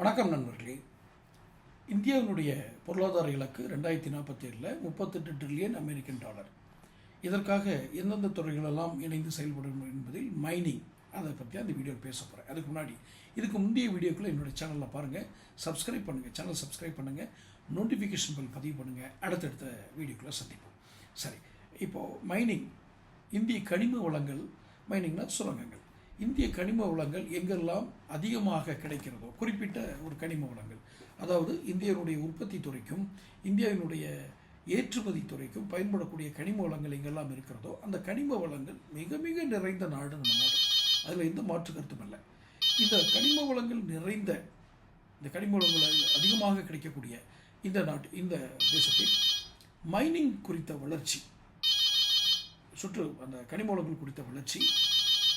வணக்கம் நண்பர்களே. இந்தியாவினுடைய பொருளாதார இலக்கு ரெண்டாயிரத்தி நாற்பத்தி ஏழில் முப்பத்தெட்டு ட்ரில்லியன் அமெரிக்கன் டாலர் இதற்காக எந்தெந்த துறைகளெல்லாம் இணைந்து செயல்படும் என்பதில் மைனிங் அதை பற்றி அந்த வீடியோ பேச போகிறேன் அதுக்கு முன்னாடி இதுக்கு முந்தைய வீடியோக்களை என்னுடைய சேனலில் பாருங்கள் சப்ஸ்கிரைப் பண்ணுங்கள் சேனல் சப்ஸ்கிரைப் பண்ணுங்கள் நோட்டிஃபிகேஷன் பில் பதிவு பண்ணுங்கள் அடுத்தடுத்த வீடியோக்குள்ளே சந்திப்போம். சரி இப்போது மைனிங் இந்திய கனிம வளங்கள் மைனிங்னால் சுரங்கங்கள். இந்திய கனிம வளங்கள் எங்கெல்லாம் அதிகமாக கிடைக்கிறதோ குறிப்பிட்ட ஒரு கனிம வளங்கள் அதாவது இந்தியனுடைய உற்பத்தி துறைக்கும் இந்தியாவினுடைய ஏற்றுமதி துறைக்கும் பயன்படக்கூடிய கனிம வளங்கள் எங்கெல்லாம் இருக்கிறதோ அந்த கனிம வளங்கள் மிக மிக நிறைந்த நாடு நம்ம நாடு. அதில் எந்த மாற்று கருத்தும் இல்லை. இந்த கனிம வளங்கள் நிறைந்த இந்த கனிம வளங்கள் அதிக- அதிகமாக கிடைக்கக்கூடிய இந்த நாட்டு இந்த தேசத்தில் மைனிங் குறித்த வளர்ச்சி சுற்று அந்த கனிம வளங்கள் குறித்த வளர்ச்சி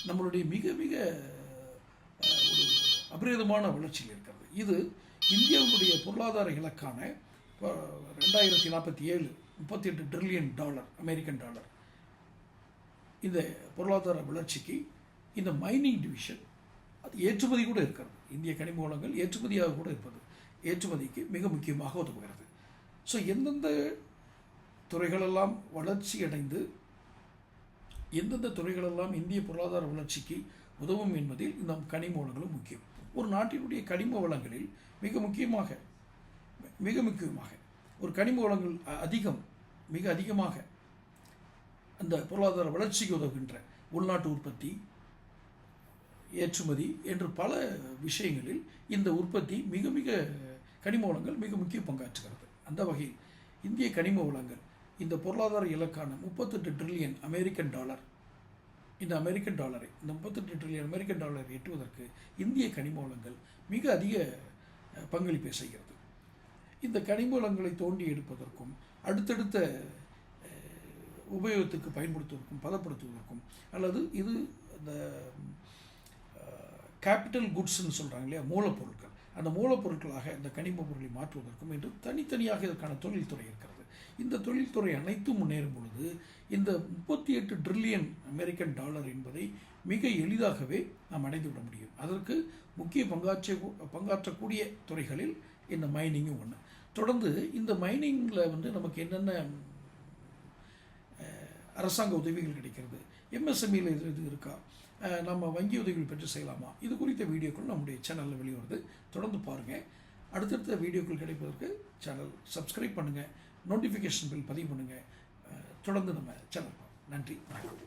நம்மளுடைய மிக மிக ஒரு அபரிதமான வளர்ச்சியில் இருக்கிறது. இது இந்தியாவுடைய பொருளாதார இலக்கான ரெண்டாயிரத்தி நாற்பத்தி ஏழு முப்பத்தி எட்டு ட்ரில்லியன் டாலர் அமெரிக்கன் டாலர் இந்த பொருளாதார வளர்ச்சிக்கு இந்த மைனிங் டிவிஷன் அது ஏற்றுமதி கூட இருக்கிறது. இந்திய கனிம வளங்கள் ஏற்றுமதியாக கூட இருப்பது. ஏற்றுமதிக்கு மிக முக்கியமாக உதவுகிறது. ஸோ எந்தெந்த துறைகளெல்லாம் வளர்ச்சி அடைந்து எந்தெந்த துறைகளெல்லாம் இந்திய பொருளாதார வளர்ச்சிக்கு உதவும் என்பதில் இந்த கனிம வளங்களும் முக்கியம். ஒரு நாட்டினுடைய கனிம வளங்களில் மிக முக்கியமாக மிக முக்கியமாக ஒரு கனிம வளங்கள் அதிகம் மிக அதிகமாக அந்த பொருளாதார வளர்ச்சிக்கு உதவுகின்ற உள்நாட்டு உற்பத்தி ஏற்றுமதி என்று பல விஷயங்களில் இந்த உற்பத்தி மிக மிக கனிம வளங்கள் மிக முக்கிய பங்காற்றுகிறது. அந்த வகையில் இந்திய கனிம வளங்கள் இந்த பொருளாதார இலக்கான முப்பத்தெட்டு ட்ரில்லியன் அமெரிக்கன் டாலர் இந்த அமெரிக்கன் டாலரை இந்த முப்பத்தெட்டு ட்ரில்லியன் அமெரிக்கன் டாலரை எட்டுவதற்கு இந்திய கனிம வளங்கள் மிக அதிக பங்களிப்பை செய்கிறது. இந்த கனிம வளங்களை தோண்டி எடுப்பதற்கும் அடுத்தடுத்த உபயோகத்துக்கு பயன்படுத்துவதற்கும் பதப்படுத்துவதற்கும் அல்லது இது இந்த கேபிட்டல் குட்ஸ்ன்னு சொல்கிறாங்க இல்லையா மூலப்பொருட்கள். அந்த மூலப்பொருட்களாக இந்த கனிம பொருளை மாற்றுவதற்கும் என்று தனித்தனியாக இதற்கான தொழில்துறை இருக்கிறது. இந்த தொழில்துறை அனைத்தும் முன்னேறும் பொழுது இந்த முப்பத்தி எட்டு ட்ரில்லியன் அமெரிக்கன் டாலர் என்பதை மிக எளிதாகவே நாம் அடைந்து விட முடியும். அதற்கு முக்கிய பங்காற்ற பங்காற்றக்கூடிய துறைகளில் இந்த மைனிங்கும் ஒன்று தொடர்ந்து இந்த மைனிங்கில் வந்து நமக்கு என்னென்ன அரசாங்க உதவிகள் கிடைக்கிறது. எம்எஸ்எம்இயில் இது இருக்கா? நம்ம வங்கி உதவிகள் பெற்று செய்யலாமா? இது குறித்த வீடியோக்கள் நம்முடைய சேனலில் வெளிவருது. தொடர்ந்து பாருங்கள் அடுத்தடுத்த வீடியோக்கள் கிடைப்பதற்கு சேனல் சப்ஸ்கிரைப் பண்ணுங்கள் நோட்டிஃபிகேஷன் பில் பதிவு பண்ணுங்கள் தொடர்ந்து நம்ம சேனல் நன்றி. வணக்கம்.